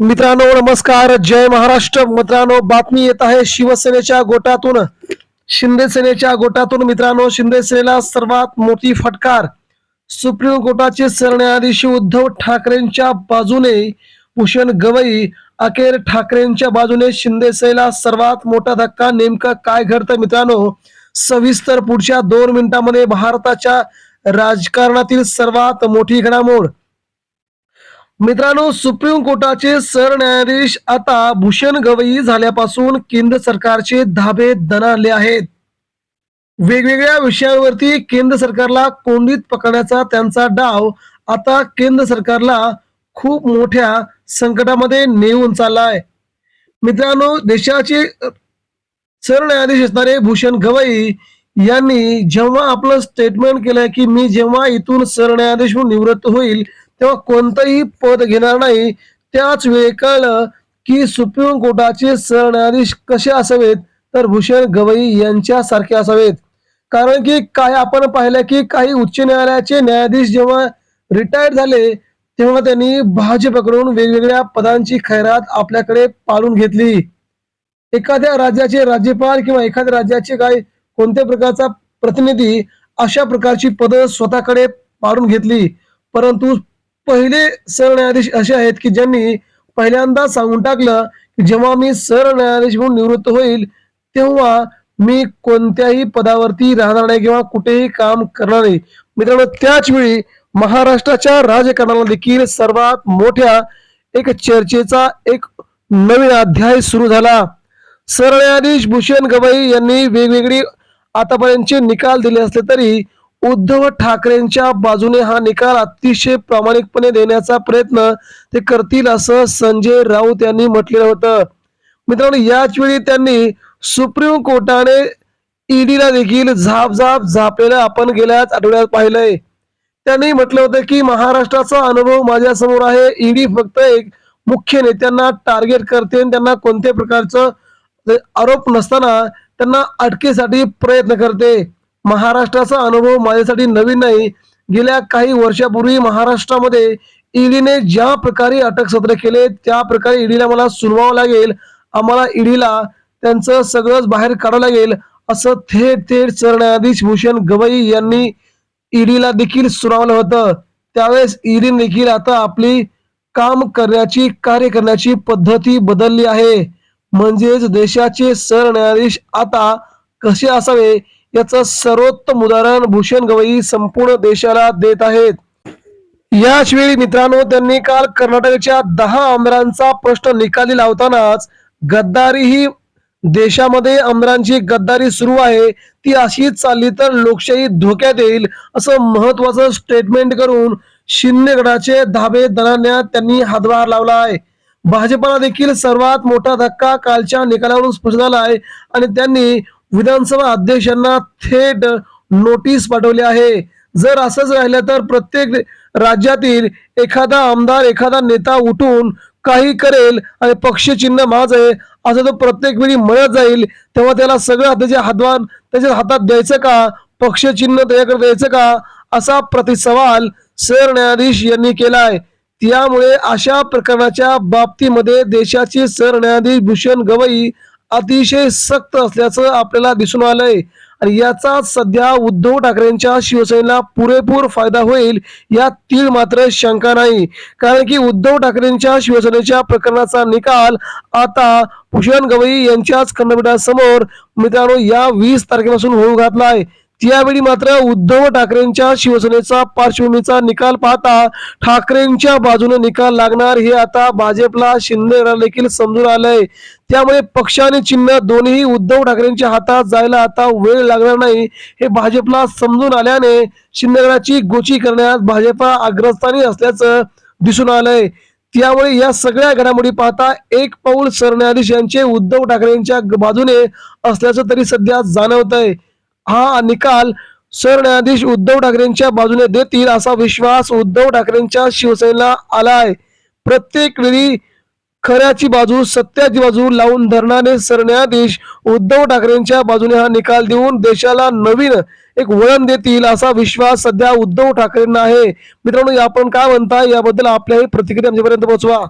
मित्रांनो नमस्कार. जय महाराष्ट्र. मित्रांनो बातमी येत आहे शिवसेनेच्या गोटातून. शिंदे सेनेच्या गोटातून मित्रांनो शिंदे सेनेला सर्वात मोठी फटकार. सुप्रीम कोर्टाचे सरन्यायाधीश उद्धव ठाकरेंच्या बाजूने भूषण गवई अखेर ठाकरेंच्या बाजूने शिंदे सेनेला सर्वात मोठा धक्का. नेमका काय घडतं मित्रांनो? सविस्तर पुढच्या दोन मिनिटांमध्ये भारताच्या राजकारणातील सर्वात मोठी घडामोड. मित्रांनो सुप्रीम कोर्टाचे सरन्यायाधीश आता भूषण गवई झाल्यापासून केंद्र सरकारचे धाबे दणाले आहेत. वेगवेगळ्या विषयांवरती केंद्र सरकारला कोंडीत पकडण्याचा त्यांचा डाव आता केंद्र सरकारला खूप मोठ्या संकटामध्ये नेऊन चाललाय. मित्रांनो देशाचे सरन्यायाधीश असणारे भूषण गवई यांनी जेव्हा आपलं स्टेटमेंट केलंय की मी जेव्हा इथून सरन्यायाधीश म्हणून निवृत्त होईल तेव्हा कोणतंही पद घेणार नाही त्याच वेळी कळलं की सुप्रीम कोर्टाचे सरन्यायाधीश कसे असावेत तर भूषण गवई यांच्यासारखे असावेत. कारण की काय आपण पाहिलं की काही उच्च न्यायालयाचे न्यायाधीश जेव्हा रिटायर्ड झाले तेव्हा त्यांनी भाजपकडून वेगवेगळ्या पदांची खैरात आपल्याकडे पाळून घेतली. एखाद्या राज्याचे राज्यपाल किंवा एखाद्या राज्याचे काही कोणत्या प्रकारचा प्रतिनिधी अशा प्रकारची पदं स्वतःकडे पाडून घेतली. परंतु पहिले सरन्यायाधीश असे आहेत की ज्यांनी पहिल्यांदा सांगून टाकलं की जेव्हा मी सरन्यायाधीश म्हणून निवृत्त होईल तेव्हा मी कोणत्याही पदावरती राहणार नाही किंवा कुठेही काम करणार नाही. मित्रांनो त्याच वेळी महाराष्ट्राच्या राजकारणाला देखील सर्वात मोठ्या एक चर्चेचा एक नवीन अध्याय सुरू झाला. सरन्यायाधीश भूषण गवई यांनी वेगवेगळी आतापर्यंतचे निकाल दिले असले तरी उद्धव ठाकरेंच्या बाजूने हा निकाल अतिशय प्रामाणिकपणे देण्याचा प्रयत्न ते करतील असं संजय राऊत यांनी म्हटलेलं होतं. मित्रांनो याच वेळी त्यांनी सुप्रीम कोर्टाने ईडीला देखील झाप झाप झापलेलं आपण गेल्याच आठवड्यात पाहिलंय. त्यांनी म्हटलं होतं की महाराष्ट्राचा अनुभव माझ्यासमोर आहे. ईडी फक्त एक मुख्य नेत्यांना टार्गेट करते आणि त्यांना कोणत्याही प्रकारचं आरोप नसताना त्यांना अटकेसाठी प्रयत्न करते. महाराष्ट्राचा अनुभव माझ्यासाठी नवीन नाही. गेल्या काही वर्षापूर्वी महाराष्ट्रामध्ये ईडीने ज्या प्रकारे अटक सत्र केले त्या प्रकारे ईडीला मला सुनवावं लागेल. आम्हाला ईडीला त्यांचं सगळंच बाहेर काढावं लागेल असं थेट थेट सरन्यायाधीश भूषण गवई यांनी ईडीला देखील सुनावलं होतं. त्यावेळेस ईडीने देखील आता आपली काम करण्याची कार्य करण्याची पद्धती बदलली आहे. म्हणजेच देशाचे सरन्यायाधीश आता कसे असावे याचं सर्वोत्तम उदाहरण भूषण गवई संपूर्ण देशाला देत आहेत. याच वेळी मित्रांनो त्यांनी काल कर्नाटकच्या दहा आमदारांचा प्रश्न निकाली लावतानाच गद्दारी ही देशामध्ये आमदारांची गद्दारी सुरू आहे. ती अशीच चालली तर लोकशाही धोक्यात येईल असं महत्वाचं स्टेटमेंट करून शिंदे गडाचे धाबे दणाण्यात त्यांनी हातभार लावला आहे. भाजपला देखील सर्वात मोठा धक्का कालच्या निकालावरून स्पष्ट झाला आहे आणि त्यांनी विधानसभा अध्यक्षांना थेट नोटीस पाठवली आहे. जर असंच राहिलं तर प्रत्येक राज्यातील एखादा आमदार एखादा नेता उठून काही करेल आणि पक्ष चिन्ह माझ आहे असं तो प्रत्येक वेळी म्हणत जाईल. तेव्हा त्याला सगळं त्याच्या हातवान त्याच्या हातात द्यायचं का? पक्ष चिन्ह त्याच्याकडे द्यायचं का? असा प्रतिसवाल सरन्यायाधीश यांनी केलाय. त्यामुळे अशा प्रकरणाच्या बाबतीमध्ये देशाचे सरन्यायाधीश भूषण गवई अतिशय सक्त असल्याचं आपल्याला दिसून आलंय. आणि याचा सध्या उद्धव ठाकरेंच्या शिवसेनेला पुरेपूर फायदा होईल यात तीळ मात्र शंका नाही. कारण की उद्धव ठाकरेंच्या शिवसेनेच्या प्रकरणाचा निकाल आता भूषण गवई यांच्याच खंडपीठासमोर. मित्रांनो या वीस तारखेपासून होऊ घातलाय. त्यावेळी मात्र उद्धव ठाकरेंच्या शिवसेनेचा पार्श्वभूमीचा निकाल पाहता ठाकरेंच्या बाजूने निकाल लागणार हे आता भाजपला शिंदे देखील समजून आलंय. त्यामुळे पक्ष आणि चिन्ह दोन्ही उद्धव ठाकरेंच्या हातात जायला आता वेळ लागणार नाही हे भाजपला समजून आल्याने शिंदेगडाची गोची करण्यात भाजपा अग्रस्थानी असल्याचं दिसून आलंय. त्यामुळे या सगळ्या घडामोडी पाहता एक पाऊल सरन्यायाधीश यांचे उद्धव ठाकरेंच्या बाजूने असल्याचं तरी सध्या जाणवत आहे हा निकाल सरन्यायाधीश उद्धव ठाकरेंच्या बाजूने देतील असा विश्वास उद्धव ठाकरेंच्या शिवसेनेला आलाय. प्रत्येक वेळी खऱ्याची बाजू सत्याची बाजू लावून धरणारे सरन्यायाधीश उद्धव ठाकरेंच्या बाजूने हा निकाल देऊन देशाला नवीन एक वळण देतील असा विश्वास सध्या उद्धव ठाकरेंना आहे. मित्रांनो आपण काय म्हणता याबद्दल आपल्याही प्रतिक्रिया आमच्यापर्यंत पोहोचवा.